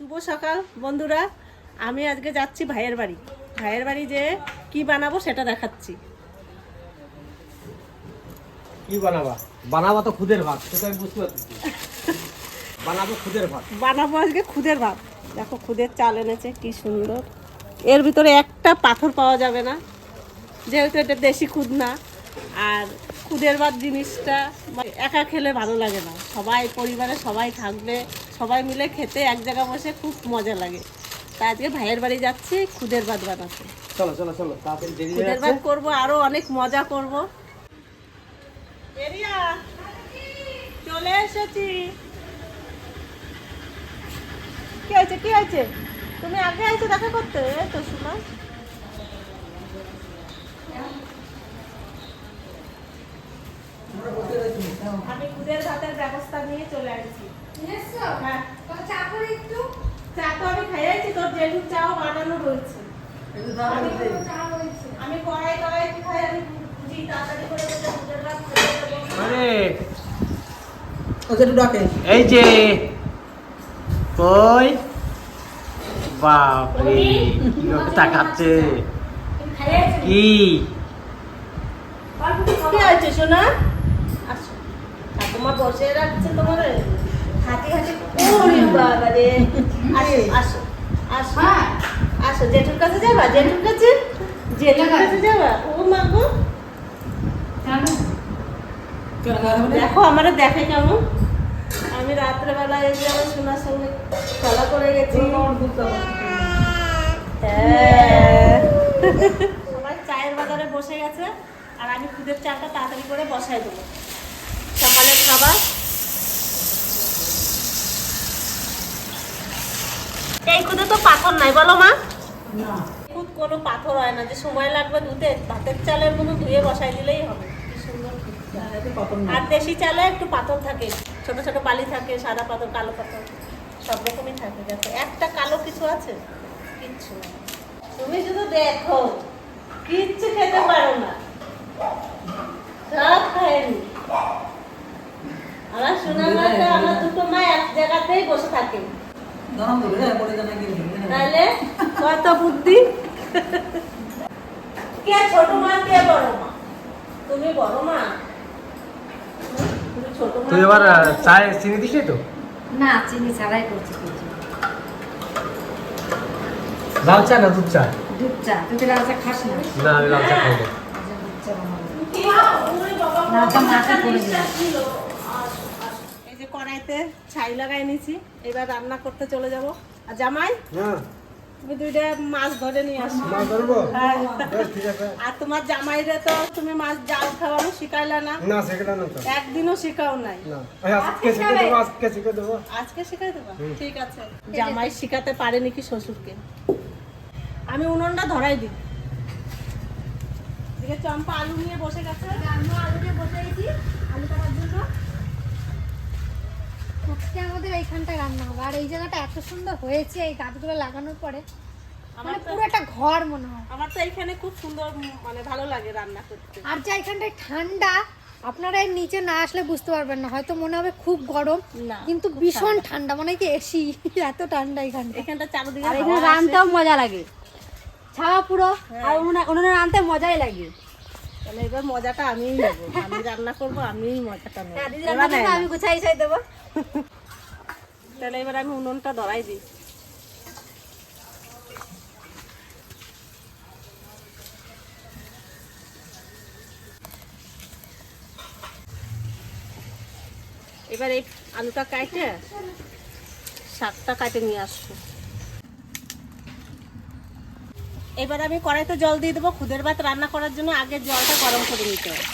শুভ সকাল বন্ধুরা। আমি আজকে যাচ্ছি ভাইয়ের বাড়ি। ভাইয়ের বাড়ি যে কি বানাবো সেটা দেখাচ্ছি। কি বানাবা? বানাবা তো খুদের ভাত সেটা আমি বুঝতে পারছি। বানাবো খুদের ভাত। বানাবো আজকে খুদের ভাত। দেখো খুদের চাল এনেছে কি সুন্দর। এর ভিতরে একটা পাথর পাওয়া যাবে না। যেহেতু এটা দেশি খুদ না। আর খুদের ভাত জিনিসটা একা খেলে ভালো লাগে না। সবাই পরিবারে সবাই থাকবে সবাই মিলে খেতে এক জায়গায় বসে খুব মজা লাগে। তাই আজকে ভাইয়ের বাড়ি যাচ্ছি খুদের ভাত বানাতে। চলো চলো চলো তাড়াতাড়ি দেরি খুদের ভাত করব আরও অনেক মজা করব। এরিয়া চলে এসেছি। কি হয়েছে কি হয়েছে? তুমি আগে আইছো দেখা করতে তো শোনা। আমি খুদের ভাতের ব্যবস্থা নিয়ে চলে আসছি। হ্যাঁ। চা তো আমি খাইয়েছি তোর জেঠুর চাও বানানো রয়েছে। আমি কড়াই কড়াই খাই আমি বুঝি তাড়াতাড়ি করে বসে ভাত খেয়ে দেবো। আরে ওদের ডাকে। এই যে কই? বাপরে কীভাবে তাকাচ্ছে কি? কি হয়েছে সোনা? ঠাকুমা বসে রাখছে তোমার? হাতে হাতে ওরে বাবা রে। আসো আসো আসো। আসো জেঠুর কাছে যাবা? জেঠুর কাছে? জেঠুর কাছে যাবা? ও মা গো। দেখো আমার দেখে কেমন। আমি রাত্রেবেলা এই যে আমার সোনার সঙ্গে খেলা করে গেছি। হ্যাঁ। সবাই চায়ের বাজারে বসে গেছে। আর আমি খুদের চাটা তাড়াতাড়ি করে বসাই দেবো। খাবার। এই খুদে তো পাথর নাই বলো মা। খুদ কোনো পাথর হয় না যে সময় লাগবে ধুতে ভাতের চালের মতো ধুয়ে বসাই দিলেই হবে। আর দেশি চালে একটু পাথর থাকে ছোট ছোট বালি থাকে সাদা পাথর কালো পাথর সব রকমই থাকে। দেখো একটা কালো কিছু আছে কিচ্ছু তুমি শুধু দেখো কিচ্ছু খেতে পারো না। সব খায়নি। আমার শোনা মাকে আমার দুটো মা এক জায়গাতেই বসে থাকে। তাহলে কত বুদ্ধি? কে ছোট মা কে বড় মা? তুমি বড় মা? মা। তুই এবার আহ, চিনি দিস তো? না চিনি ছাড়াই করছি লাল চা না দুধ চা? দুধ চা তুই তো লাল চা খাস না। না আমি লাল চা খাব। না। আচ্ছা, চা বানাবো। বাবা, মাকে করে দিলাম। বিশ্বাস ছিল। আসো, আসো। এই যে কড়াইতে ছাই লাগাই নিছি। এবার রান্না করতে চলে যাব। আর জামাই হ্যাঁ তুমি দুইটা মাছ ধরে নিয়ে আসো। মাছ ধরবো? হ্যাঁ। বেশ, ঠিক আছে। আর তোমার জামাইরে তো তুমি মাছ জাল খাওয়ানো শিখাইলা না। না না একদিনও শিখাও নাই। আজকে শিখাই দেবো আজকে শিখে দেবো। আজকে শিখাই দেবা? ঠিক আছে। জামাই শিখাতে পারেনি কি শ্বশুরকে? আমি উনুনটা ধরাই দিই। এদিকে চম্পা আলু নিয়ে বসে গেছে? আমিও আলু নিয়ে বসে গেছি। আলু কাটার জন্য আজকে আমাদের এইখানটা রান্না হবে। আর এই জায়গাটা এত সুন্দর হয়েছে এই গাছগুলো লাগানোর পরে। মানে পুরো একটা ঘর মনে হয়। আমার তো এখানে খুব সুন্দর মানে ভালো লাগে রান্না করতে। আর যা এখানটায় ঠান্ডা আপনারা এর নিচে না আসলে বুঝতে পারবেন না। হয়তো মনে হবে খুব গরম কিন্তু ভীষণ ঠান্ডা। মনে হয় কি এসি এত ঠান্ডা এখানটা এখানটা চারদিকে আর এখানে আসে। মজা লাগে। ছাওয়া পুরো আর উনুনে উনুনে রানতে মজাই লাগে। তাহলে এবার মজাটা আমিই নেব। আমি রান্না করব আমিই মজাটা নেব। আমি গুছাই গুছাই দেবো। তাহলে এবার আমি উনুনটা ধরাই দিই। এবার এই আলুটা কাটে শাকটা কাটে নিয়ে আসব। এবার আমি কড়াইতে জল দিয়ে দেবো। খুদের ভাত রান্না করার জন্য আগে জলটা গরম করে নিতে হবে।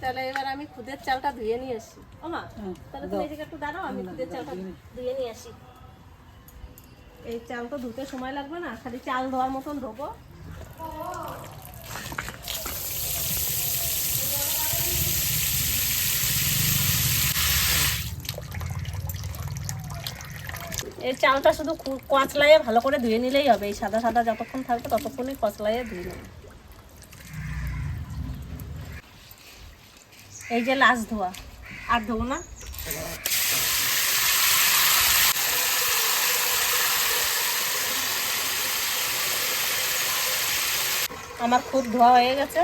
তাহলে এবার আমি খুদের চালটা ধুয়ে নিয়ে আসি। ও মা তাহলে তুমি এদিকে একটু দাঁড়াও আমি খুদের চালটা ধুয়ে নিয়ে আসি। এই চাল তো ধুতে সময় লাগবে না খালি চাল ধোয়ার মতন ধোবো। এই চালটা শুধু কচলাইয়ে ভালো করে ধুয়ে নিলেই হবে। এই সাদা সাদা যতক্ষণ থাকবে ততক্ষণই কচলাইয়ে ধুয়ে নেবে। এই যে লাশ ধোয়া। আর ধোবো না? আমার খুব ধোয়া হয়ে গেছে।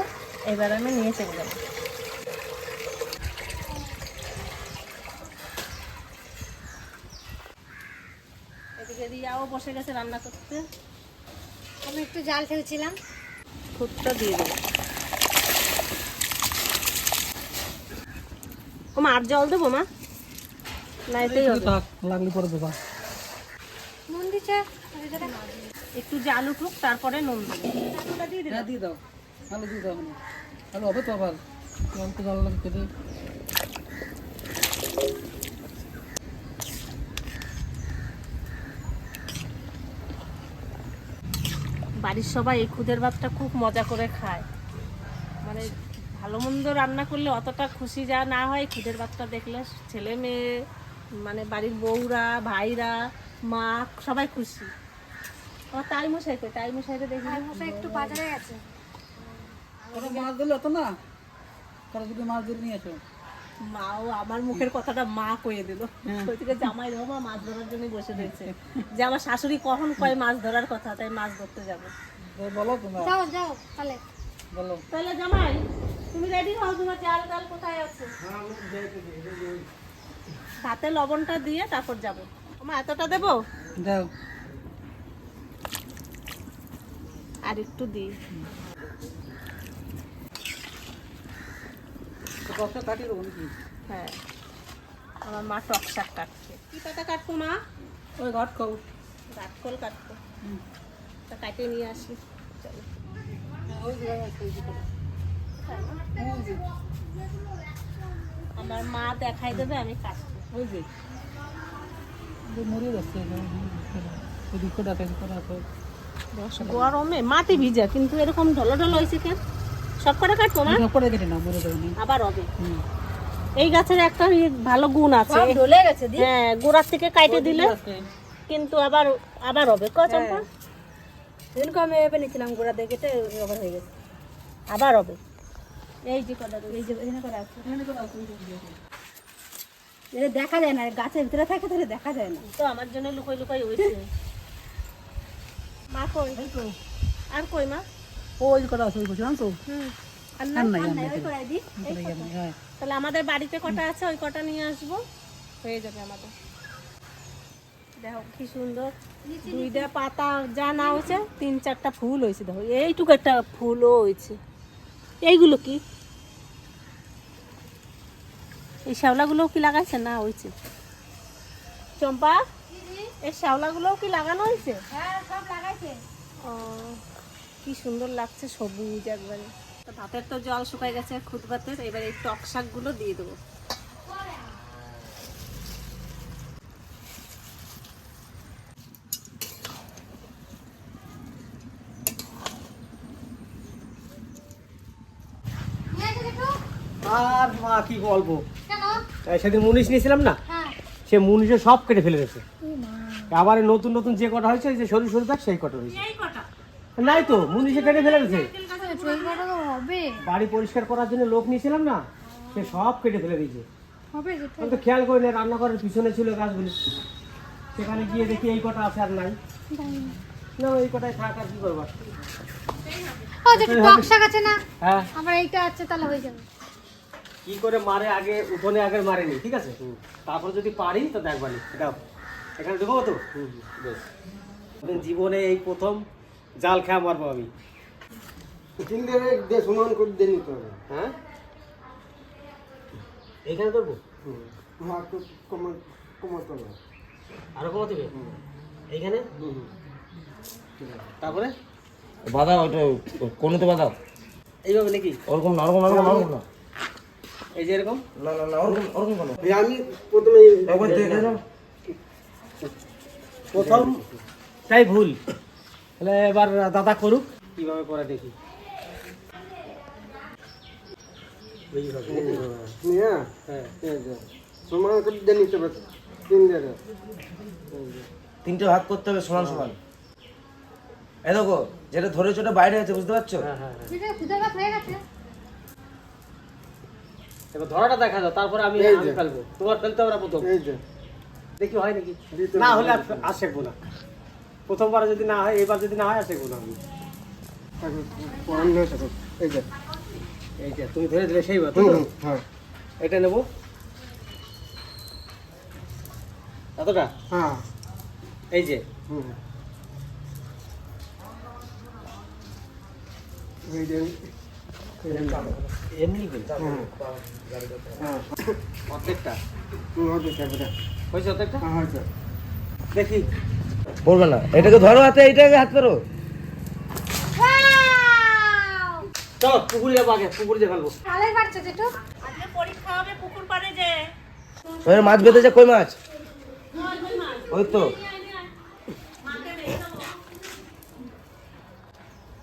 এবার আমি নিয়ে চলে যাব। এদিকে রিয়াও বসে গেছে রান্না করতে। আমি একটু জাল ফেলছিলাম। খুদটা দিয়ে দেবো। ও মা আর জল দেবো মা? না এতেই হবে। থাক লাগলে পরে দেবা। নুন দিচ্ছে? একটু জাল উঠুক তারপরে নুন দেবো। দিয়ে দিলাম হ্যাঁ দিয়ে দাও। ভালো দিয়ে দাও ভালো হবে তো আবার। অল্প জল বাড়ির সবাই এই খুদের ভাতটা খুব মজা করে খায়। মানে ভালো মন্দ রান্না করলে অতটা খুশি যা না হয় খুদের ভাতটা দেখলে ছেলে মেয়ে মানে বাড়ির বউরা ভাইরা মা সবাই খুশি। আমার তাই মশাই কই তাই মশাইটা দেখি। আর মশাই একটু বাজারে গেছে। মাছ দিলে তো না? তারা যদি মাছ ধরে নিয়ে আসো। মাও আমার মুখের কথাটা মা কয়ে দিল। ওই থেকে জামাই দেবো মা মাছ ধরার জন্য বসে রয়েছে। যে আমার শাশুড়ি কখন কয় মাছ ধরার কথা তাই মাছ ধরতে যাব। বলো তোমরা। যাও যাও তাহলে। বলো। তাহলে জামাই তুমি রেডি হও? তোমার চাল ডাল কোথায় আছে? ভাতে লবণটা দিয়ে তারপর যাব। আমার এতটা দেবো? দাও। আর একটু দিই তো কষ্ট কাটিয়ে দেবো নাকি হ্যাঁ। আমার মা টক শাক কাটছে। কি পাতা কাটবো মা? ওই কাটবো। তা কাটে নিয়ে আসি। চলো। আমার মা দেখাই দেবে আমি কাটবো। ওই যে। যে মরে যাচ্ছে গরমে মাটি ভিজা কিন্তু এরকম ঢলো ঢলো হয়েছে কেন? সব কটা কাটবো মা? করে কেটে নাও মরে যাবে আবার হবে। এই গাছের একটা ভালো গুণ আছে। ডলে গেছে হ্যাঁ গোড়ার থেকে কাটে দিলে কিন্তু আবার আবার হবে। ক চম্পা? সেদিনকে আমি এভাবে নিয়েছিলাম গোড়া দেখে আবার হয়ে গেছে। আবার হবে। এই যে কটা এই যে এখানে করে আছে এটা দেখা যায় না গাছের ভিতরে থাকে তাহলে দেখা যায় না। তো আমার জন্য লুকাই লুকাই হয়েছে মা কই? আর কই মা? ওই কটা আছে ওই হ্যাঁ। তাহলে আমাদের বাড়িতে কটা আছে? ওই কটা নিয়ে আসব। হয়ে যাবে আমাদের। দেখো কি সুন্দর। দুইটা পাতা যা না হয়েছে তিন চারটা ফুল হয়েছে দেখো। এইটুকু একটা ফুলও হয়েছে। এইগুলো কি? এই শ্যাওলাগুলোও কি লাগাইছে? না হয়েছে। চম্পা এই শ্যাওলাগুলোও কি লাগানো হয়েছে? হ্যাঁ সব লাগাইছে। ও, কি সুন্দর লাগছে সবুজ একবারে। ভাতের তো জল শুকাই গেছে খুদ ভাতের। এবার এই টক শাকগুলো দিয়ে দেবো। আর মা কি গল্প? সেদিন মুনিশ নিয়েছিলাম না? হ্যাঁ। সে মুনিশে সব কেটে ফেলে গেছে আবার নতুন নতুন যে কটা হয়েছে এই যে সরু সরু থাক সেই কটা হয়েছে। নাই তো মুনিশে কেটে ফেলে গেছে হবে। বাড়ি পরিষ্কার করার জন্য লোক নিয়েছিলাম না সে সব কেটে ফেলে দিয়েছে। হবে আমি তো খেয়াল করি না রান্নাঘরের পিছনে ছিল গাছগুলি। সেখানে গিয়ে দেখি এই কটা আছে আর নাই। না এই কটাই থাক আর কি করব। আর? ও আছে না হ্যাঁ। আমার এইটা আছে তাহলে হয়ে যাবে। কি করে মারে আগে উঠোনে আগে মারেনি ঠিক আছে? তারপর যদি পারি তো দেখবানি। দাও এখানে ঢুকবো তো? বেশ। জীবনে এই প্রথম জাল খেয়ে মারবো আমি। তিনটে দিয়ে সমান করে দিয়ে নিতে হবে হ্যাঁ? এইখানে তো কমাতে হবে। আরও এইখানে? তারপরে? বাধা ওটা বাধা এইভাবে নাকি? ওরকম না ওরকম ওরকম ওরকম না। এই যে এরকম? না না না ওরকম ওরকম কেন। এই আমি প্রথমে একবার দেখে যাও প্রথম তাই ভুল। তাহলে এবার দাদা করুক। কীভাবে করে দেখি? হ্যাঁ। তিনটে তিনটে ভাগ করতে হবে সমান সমান। এই দেখো যেটা ধরেছো ওটা বাইরে আছে বুঝতে পারছ? হ্যাঁ হ্যাঁ এবার ধরাটা দেখা যাও তারপরে আমি। ফেলব। তোমার ফেলতে হবে না প্রথম। দেখি হয় নাকি? না হলে আর শেখবো না। প্রথমবার যদি না হয় এবার যদি না হয় আর শেখবো না আমি। এই যে এই যে তুমি ধরে দিলে সেই হ্যাঁ। এটা নেব। এতটা? হ্যাঁ। এই যে। হুম। দেখি। পড়বে না। এটাকে ধরো হাতে এইটাকে হাত করো চলো পুকুরে যাব আগে পুকুরে যে ফেলব। ভালোই পারছ জেঠু? আজকে পরীক্ষা হবে পুকুর পাড়ে যে। ওই মাছ বেঁধেছে কই মাছ? ওই তো।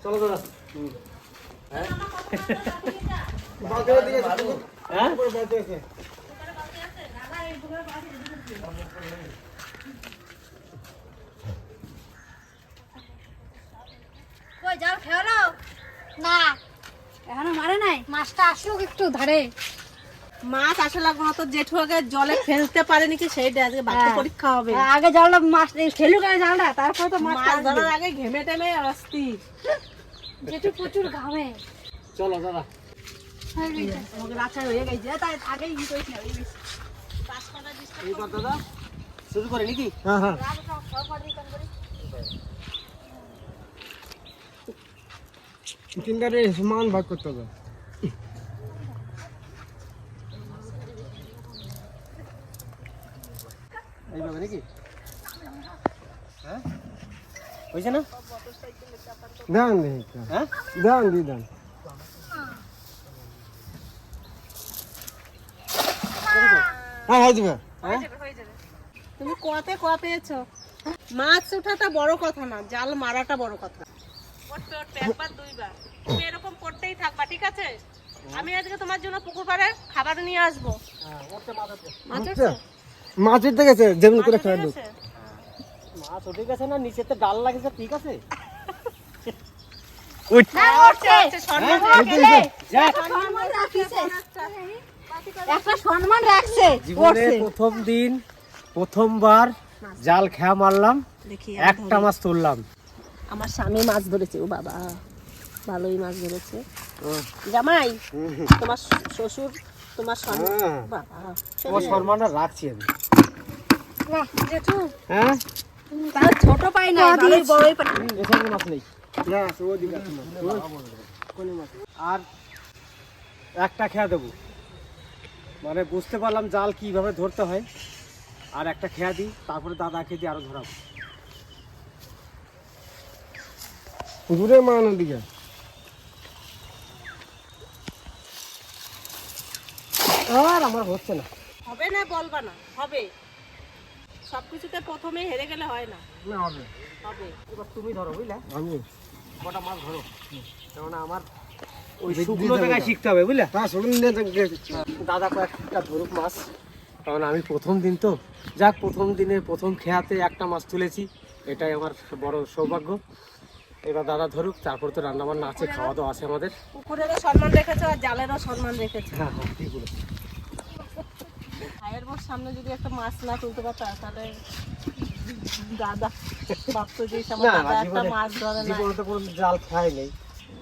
চলো দাদা। হ্যাঁ উপরে বাজারে আছে। কই জাল খেলো না। এখনও মারে নাই? মাছটা আসুক একটু ধারে। মাছ আসা লাগবে না তো জেঠু আগে জলে ফেলতে পারেনি কি? সেইটা আজকে বাচ্চা হ্যাঁ। পরীক্ষা হবে। আগে জালটা মাছ ফেলুক আগে জালটা তারপরে তো মাছ মাছ ধরার আগে ঘেমে টেমে অস্থির জেঠু প্রচুর ঘামে। চলো হয়ে দাদা শুরু করে নাকি? হ্যাঁ হ্যাঁ। তিনটারে সমান ভাগ করতে হবে। এইভাবে নাকি? হ্যাঁ? হয়েছে না? দেন দেখি হ্যাঁ? দেন দি দেন। হ্যাঁ হয়ে যাবে। হ্যাঁ? তুমি কোয়াতে কোয়া পেয়েছ? মাছ ওঠাটা বড় কথা না জাল মারাটা বড় কথা। পড়তে উঠবে একবার দুইবার। তুমি এরকম পড়তেই থাকবা ঠিক আছে? আমি আজকে তোমার জন্য পুকুর পাড়ে খাবার নিয়ে আসব। মাছ মাছ উঠতে গেছে যেমন করে ফেলে উঠে মাছ উঠে গেছে না নিচেতে ডাল লাগেছে ঠিক আছে? সম্মান রেখেছে। সম্মান রাখিছে। একটা সম্মান রাখছে জীবনে প্রথম দিন প্রথমবার জাল খেয়া মারলাম একটা মাছ তুললাম। আমার স্বামী মাছ ধরেছে ও বাবা। ভালোই মাছ ধরেছে। জামাই তোমার শ্বশুর তোমার স্বামী। বাবা তোমার সম্মানটা রাখছি আমি। হ্যাঁ? ছোট পাই না বড়ই পাই। মাছ নেই। না ও দিকে আছে মাছ। কোনে মাছ? আর একটা খেয়া দেবো। মানে বুঝতে পারলাম জাল কীভাবে ধরতে হয়। আর একটা খেয়া দিই তারপরে দাদাকে দিয়ে আরও ধরাবো। দূরে মারানোর দিকে। আর আমার হচ্ছে না। হবে না বলবা না হবে। সবকিছুতে প্রথমে হেরে গেলে হয় না। না হবে। হবে। এবার তুমি ধরো বুঝলে? আমি। কটা মাছ ধরো। কেননা আমার ওই শুকনো জায়গায় শিখতে হবে বুঝলে? তা শুনুন দাদা কয়েকটা ধরুক মাছ। কারণ আমি প্রথম দিন তো। যাক প্রথম দিনে প্রথম খেয়াতে একটা মাছ তুলেছি। এটাই আমার বড় সৌভাগ্য। এবার দাদা ধরুক তারপর তো রান্না বান্না আছে খাওয়া দাওয়া আছে আমাদের। পুকুরেরও সম্মান রেখেছো আর জালেরও সম্মান রেখেছো। হ্যাঁ হ্যাঁ ঠিক বলেছ। ভাইয়ের মোর সামনে যদি একটা মাছ না তুলতে পারতা তাহলে দাদা ভাবতো যে দাদা একটা মাছ ধরে না জীবনে তো কোনো জাল খাই নেই।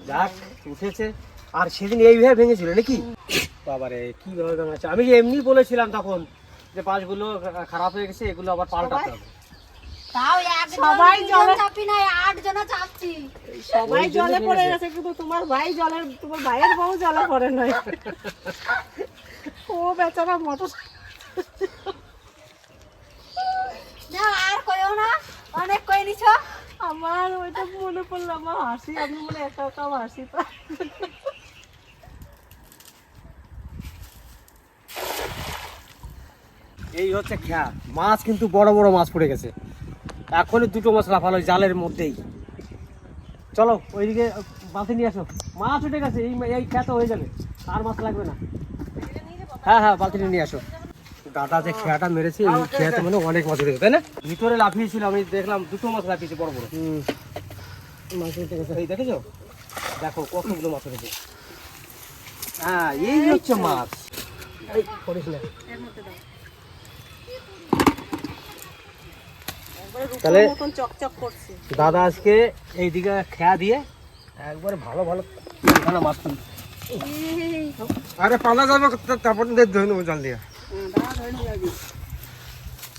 যাক উঠেছে। আর সেদিন এইভাবে ভেঙেছিল নাকি? বাবারে কীভাবে ভেঙেছে আমি এমনি বলেছিলাম তখন যে পাঁচগুলো খারাপ হয়ে গেছে এগুলো আবার পাল্টাতে হবে। সবাই জলে- চাপি নাই আট জন চাপছি। সবাই জলে পড়ে গেছে কিন্তু তোমার ভাই জলের তোমার ভাইয়ের বউ জলে পড়ে নাই। ও বেচারা মোটর আর কইও না অনেক কই নিছ। আমার ওইটা মনে পড়ল আমার হাসি আমি মনে একা একা হাসি পাই। এই হচ্ছে খেয়া। মাছ কিন্তু বড় বড় মাছ পড়ে গেছে। এখনই দুটো মাছ লাফালো জালের মধ্যেই। চলো ওইদিকে বালতি নিয়ে আসো। মাছ উঠে গেছে এই এই খেয়া তো হয়ে যাবে আর মাছ লাগবে না। হ্যাঁ হ্যাঁ বালতিটা নিয়ে আসো। দাদা যে খেয়াটা মেরেছে এই খেয়াতে মানে অনেক মাছ উঠেছে তাই না? ভিতরে লাফিয়েছিল আমি দেখলাম দুটো মাছ লাফিয়েছে বড় বড়। মাছ উঠে গেছে। এই দেখেছ? দেখো কতগুলো মাছ উঠেছে। হ্যাঁ এই হচ্ছে মাছ। এই করিস না এর মধ্যে দাও একবারে রূপোর তাহলে- দাদা আজকে এইদিকে খেয়া দিয়ে একবারে ভালো ভালো মাছ তুল আরে পালা যাবে তারপর ধরে নেব জল দিয়ে।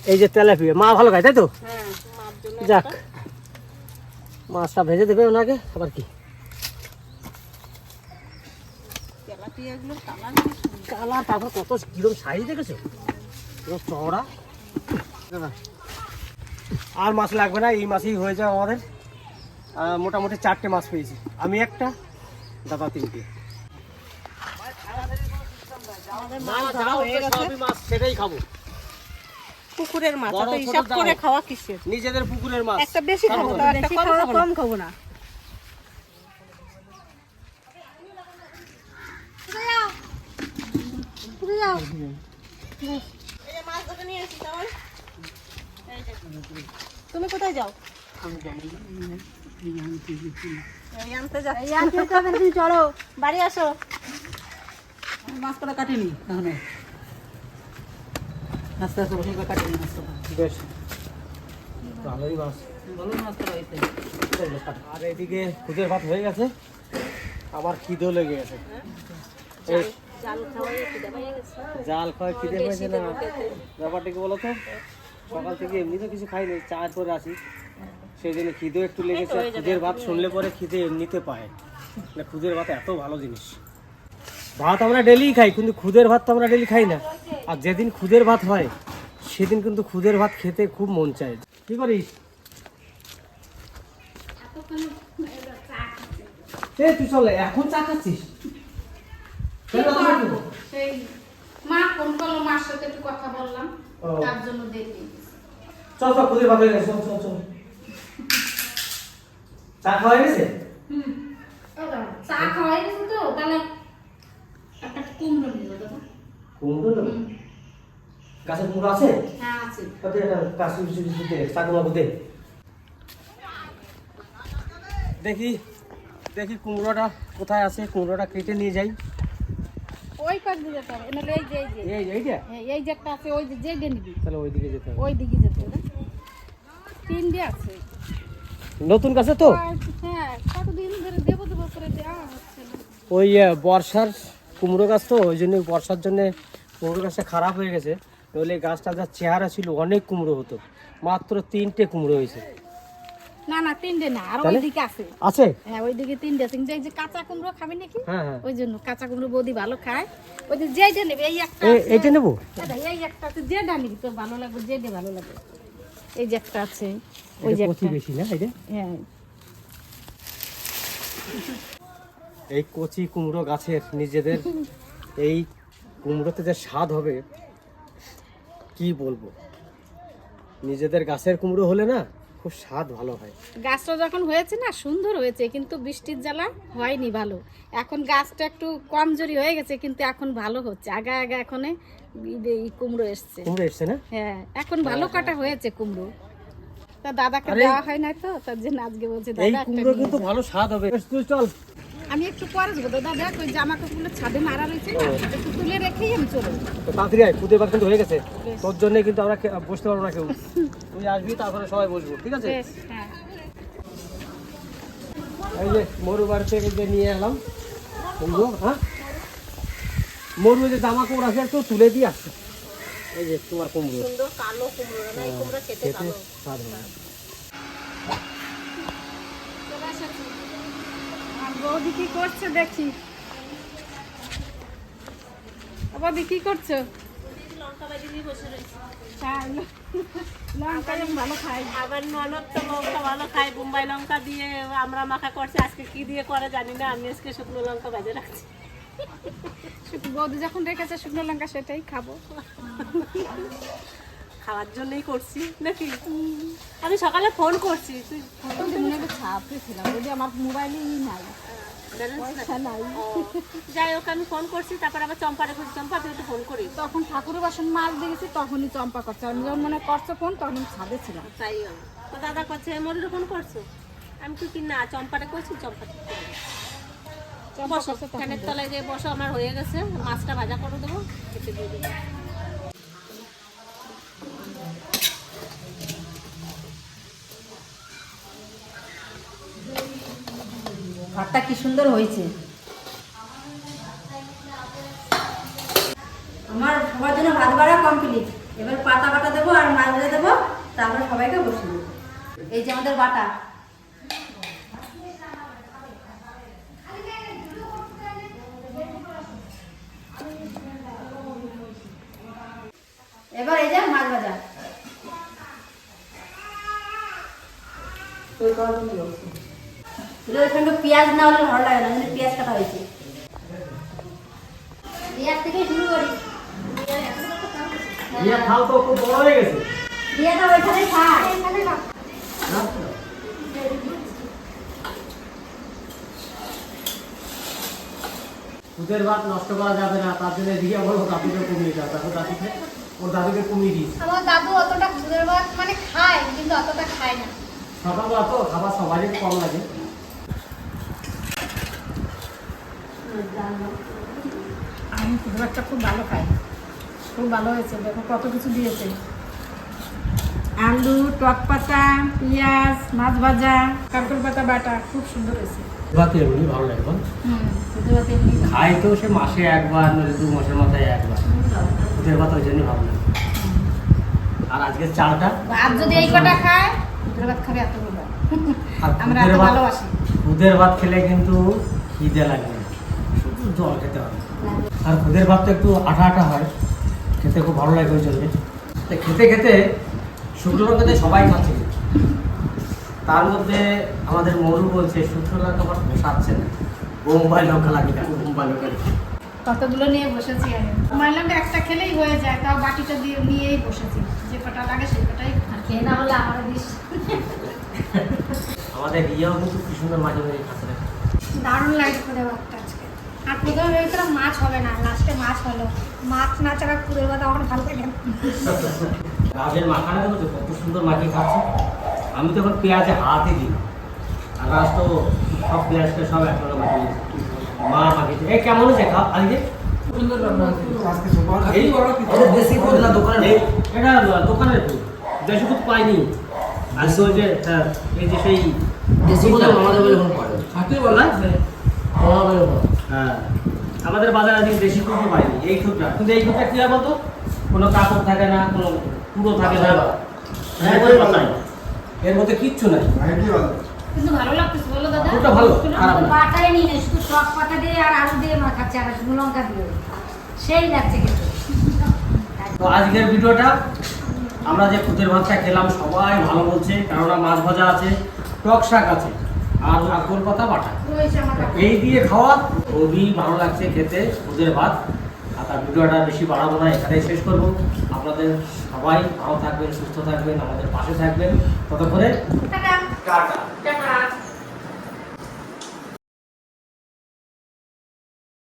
এই যে তেলাপিয়া মা ভালো খায় তাই তো? হ্যাঁ যাক মাছটা ভেজে দেবে ওনাকে আবার কি? কালা তারপর কত কিরম সাইজ দেখেছ? চওড়া। আর মাছ লাগবে না এই মাছই হয়ে যাবে আমাদের। মোটামুটি চারটে মাছ পেয়েছি। আমি একটা দাদা তিনটে। সেটাই খাব। পুকুরের মাছ বড় হিসাব করে খাওয়া কিসের? নিজেদের পুকুরের মাছ। একটা বেশি খাব একটা কম খাব না। মাছ ধরে নিয়ে তাহলে। তুমি কোথায় যাও? তুমি চলো। বাড়ি আসো। মাছ কটা কাটিনি তাহলে। আস্তে আস্তে বসে কাটিনি মাছ বেশ। ভালোই মাছ। ভালো মাছ করা হয়েছে। আর এদিকে খুদের ভাত হয়ে গেছে। আবার খিদেও লেগে গেছে। জাল খাওয়াই একটু দেবাই গেছে। জাল খাওয়া খিদে হয়েছে না। ব্যাপারটা কি বলতো সকাল থেকে এমনি তো কিছু খাইনি চা করে আসি। সেই জন্য খিদেও একটু লেগেছে। খুদের ভাত শুনলে পরে খিদে এমনিতে পায়। না খুদের ভাত এত ভালো জিনিস। ভাত আমরা ডেলি খাই কিন্তু খুদের ভাত তো আমরা ডেলি খাই না। আর যেদিন খুদের ভাত হয় সেদিন কিন্তু খুদের ভাত খেতে খুব মন চায়। কি করিস? তুই চলে এখন চা খাচ্ছিস? মা ফোন করল মার সাথে একটু কথা বললাম। তার জন্য দেখি চল চল খুদের ভাত হয়ে গেছে চল চল চল। চা খাওয়া হয়ে গেছে? চা গেছে তো তাহলে একটা কুমড়ো নিল দাদা কুমড়ো গাছের কুমড়ো আছে? হ্যাঁ আছে। তাতে একটা কাশি দে দে। দেখি দেখি কুমড়োটা কোথায় আছে কুমড়োটা কেটে নিয়ে যাই। ওই পাশ দিয়ে যেতে হবে। নাহলে এই যে এই যে। এই এইটা হ্যাঁ, এই যে একটা আছে ওই যে যে নিবি। তাহলে ওইদিকে যেতে হবে। ওই দিকে যেতে হবে। তিনটে আছে। নতুন গাছে তো? হ্যাঁ কতদিন ধরে দেবো দেবো করে দেওয়া হচ্ছে না। ওই বর্ষার কুমড়ো গাছ তো ওই জন্য বর্ষার জন্য কুমড়ো গাছটা খারাপ হয়ে গেছে। নইলে গাছটা যা চেহারা ছিল অনেক কুমড়ো হতো। মাত্র তিনটে কুমড়ো হয়েছে। না না তিনটে না আর তাহলে? ওই দিকে আছে। আছে? হ্যাঁ ওই দিকে তিনটে আছে। কিন্তু এই যে কাঁচা কুমড়ো খাবি নাকি? হ্যাঁ হ্যাঁ। ওই জন্য কাঁচা কুমড়ো বৌদি ভালো খায়। ওই যে যেইটা নেবে এই একটা এইটা নেব? এই একটা আছে যেটা নিবি তোর ভালো লাগবে যেটা ভালো লাগবে। এই যে একটা আছে ওই যে একটা। বেশি না এটা? হ্যাঁ। এই কচি কুমড়ো গাছের নিজেদের এই কুমড়োতে যে স্বাদ হবে কি বলব? নিজেদের গাছের কুমড়ো হলে না খুব স্বাদ ভালো হয়। গাছটা যখন হয়েছে না সুন্দর হয়েছে কিন্তু বৃষ্টির জ্বালা হয়নি ভালো। এখন গাছটা একটু কমজোরি হয়ে গেছে কিন্তু এখন ভালো হচ্ছে। আগা আগা এখন কুমড়ো এসছে। কুমড়ো এসছে না? হ্যাঁ এখন ভালো কাটা হয়েছে কুমড়ো। তা দাদাকে দেওয়া হয় না তো তার জন্য আজকে বলছে দাদা কুমড়ো কিন্তু ভালো স্বাদ হবে। চল। আমি একটু পরে যাব। দাদা দেখ ওই জামা কাপড়গুলো ছাদে মারা রয়েছে না একটু তুলে রেখেই আমি চলে যাব। তাড়াতাড়ি আয় খুদে বার কিন্তু হয়ে গেছে। তোর জন্য কিন্তু আমরা বসতে পারব না কেউ। তুই আসবি তারপরে সবাই বসবো ঠিক আছে? হ্যাঁ। এই যে মরু বাড়ি থেকে যে নিয়ে এলাম। কুমড়ো হ্যাঁ? মরু যে জামা কাপড় আছে একটু তুলে দিয়ে আসছে। এই যে তোমার কুমড়ো। সুন্দর কালো কুমড়ো না এই কুমড়ো খেতে খেতে ভালো স্বাদ হবে চলে এসেছি আর বৌদি কি করছে দেখি। বৌদি কি করছ? আবার ননদ তো লঙ্কা ভালো খায় বোম্বাই লঙ্কা দিয়ে আমরা মাখা করছে আজকে কি দিয়ে করে জানি না আমি আজকে শুকনো লঙ্কা বাজে রাখছি। বৌদি যখন রেখেছে শুকনো লঙ্কা সেটাই খাব। খাওয়ার জন্যই করছি নাকি? আমি সকালে ফোন করছি। তুই ফোন মনে আমার মোবাইলেই নাই যাই হোক আমি ফোন করছি তারপর আবার চম্পারে খুঁজছি চম্পা তুই একটু ফোন করি তখন ঠাকুরের বাসন মাছ দেখেছি তখনই চম্পা করছে। আমি যখন মনে করছে ফোন তখন ছাদে ছিলাম। তাই তো দাদা করছে মরির ফোন করছ? আমি কি না চম্পারে করছি চম্পা বসো ফ্যানের তলায় যে বসো আমার হয়ে গেছে মাছটা ভাজা করে দেবো খেতে দিয়ে দেবো। ভাতটা কি সুন্দর হয়েছে? আমার সবার জন্য ভাত বাড়া কমপ্লিট এবার পাতা বাটা দেবো আর মাছ ভেজে দেবো, তারপরে সবাইকে বসিয়ে দেবো। এই যে আমাদের বাটা। এবার এই যে মাছ ভাজা। এখানে পেঁয়াজ না হলে ভালো লাগে না কিন্তু পেঁয়াজ কাটা হয়েছে। পেঁয়াজ থেকে শুরু করি। খাল তো খুব বড় হয়ে গেছে। পেঁয়াজটা ওইখানে খায় এখানে না দুধের ভাত নষ্ট করা যাবে না তার জন্য রিয়া বলো দাদুকে কমিয়ে দাও। তারপর দাদুকে ওর দাদুকে কমিয়ে দিস আমার দাদু অতটা খুদের ভাত মানে খায় কিন্তু অতটা খায় না। সকালবেলা তো খাবার সবারই কম লাগে। আমি একটা খুব ভালো খাই। খুব ভালো হয়েছে দেখো কত কিছু দিয়েছে। আলু টক পাতা পেঁয়াজ মাছ ভাজা কাঁকড় পাতা বাটা খুব সুন্দর হয়েছে। ভাত এমনি ভালো লাগে বল। খাই তো সে মাসে একবার নইলে দু মাসের মাথায় একবার। ভাত ওই ভালো লাগে আর আজকের চালটা? যদি এই কটা খায় খুদে ভাত খাবে এত আমরা ভালোবাসি। ভাত খেলে কিন্তু খিদে। শুধু জল খেতে হবে আর দুধের ভাত তো একটু আঠা আঠা হয়। খেতে খুব ভালো লাগে ওই জন্যে। তো খেতে খেতে শুকনো লঙ্কাতে সবাই খাচ্ছে তার মধ্যে আমাদের মরু বলছে শুকনো লঙ্কা আমার পোষাচ্ছে না বোম্বাই লঙ্কা লাগে না বোম্বাই লঙ্কা কতগুলো নিয়ে বসেছি আমি। মাইলাম একটা খেলেই হয়ে যায় তাও বাটিটা দিয়ে নিয়েই বসেছি। যে কটা লাগে সে কটাই খাই। খেয়ে না হলে আমার দিস আমাদের রিয়াও কিন্তু কি সুন্দর মাঝে মাঝে খাচ্ছে। দারুণ লাগে খুদের ভাতটা আজকে। আর প্রথমে ভেবেছিলাম মাছ হবে না লাস্টে মাছ হলো। মাছ না ছাড়া খুদের ভাত আমার ভালো লাগে না। গাছের মাখানা দেখো কত সুন্দর মাখিয়ে খাচ্ছে। আমি তো এখন পেঁয়াজে হাতে দিই আর রাজ তো সব পেঁয়াজটা সব একসঙ্গে মাখিয়ে দিয়েছে। মা মাখিয়েছে এই কেমন হয়েছে? খা আজকে আজকে এটা দেশি দুধ না দোকানের দেশি দুধ পাইনি। আর তো ওই যে হ্যাঁ, এই যে সেই দেশি দুধ আমাদের না। হাতে বলা আমাদের। হ্যাঁ। আমাদের বাজারে আজকে দেশি দুধই পাইনি এই দুধটা কিন্তু এই দুধটা কি বলতো? কোনো কাপড় থাকে না কোনো পুরো থাকে না। হ্যাঁ। এর মধ্যে কিচ্ছু নাই। কিন্তু ভালো লাগতেছে বলো দাদা। দুধটা ভালো খারাপ না। বাটাই নিয়ে নেই শুধু পাতা দিয়ে আর আলু দিয়ে মাখাচ্ছে আর শুকনো লঙ্কা দিয়ে। সেই লাগছে খেতে। তো আজকের ভিডিওটা আমরা যে খুদের ভাতটা খেলাম সবাই ভালো বলছে কেননা মাছ ভাজা আছে টক শাক আছে। আর কাকুর পাতা বাটা এই দিয়ে খাওয়া খুবই ভালো লাগছে খেতে ওদের ভাত। আর তার ভিডিওটা বেশি বাড়াবো না এখানেই শেষ করব। আপনাদের সবাই ভালো থাকবেন সুস্থ থাকবেন আমাদের পাশে থাকবেন। ততক্ষণে টাটা। টাটা।